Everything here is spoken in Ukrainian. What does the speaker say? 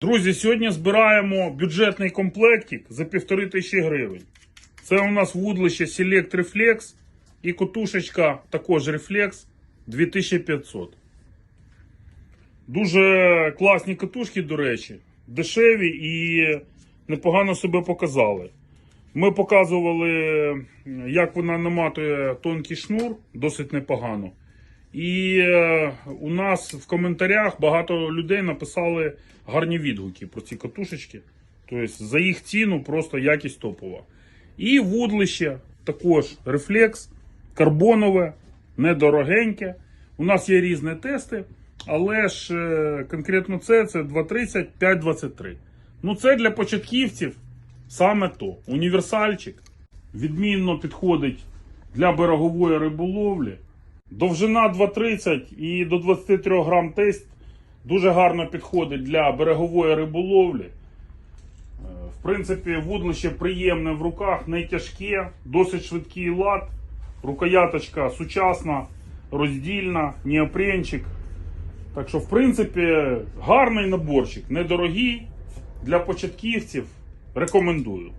Друзі, сьогодні збираємо бюджетний комплектик за півтори тисячі гривень. Це у нас вудлище Select Reflex і котушечка також Reflex 2500. Дуже класні катушки, до речі, дешеві і непогано себе показали. Ми показували, як вона наматує тонкий шнур, досить непогано. І е, у нас в коментарях багато людей написали гарні відгуки про ці катушечки. Тобто за їх ціну просто якість топова. І вудлище також рефлекс, карбонове, недорогеньке. У нас є різні тести, але ж е, конкретно це, це 230, 523. Ну це для початківців саме то. Універсальчик відмінно підходить для берегової риболовлі. Довжина 2,30 і до 23 грам тест дуже гарно підходить для берегової риболовлі. Е, В принципі, вудлище приємне в руках, не тяжке, досить швидкий лад, рукояточка сучасна, роздільна, неопренчик. Так що, в принципі, гарний наборчик, недорогий для початківців. Рекомендую.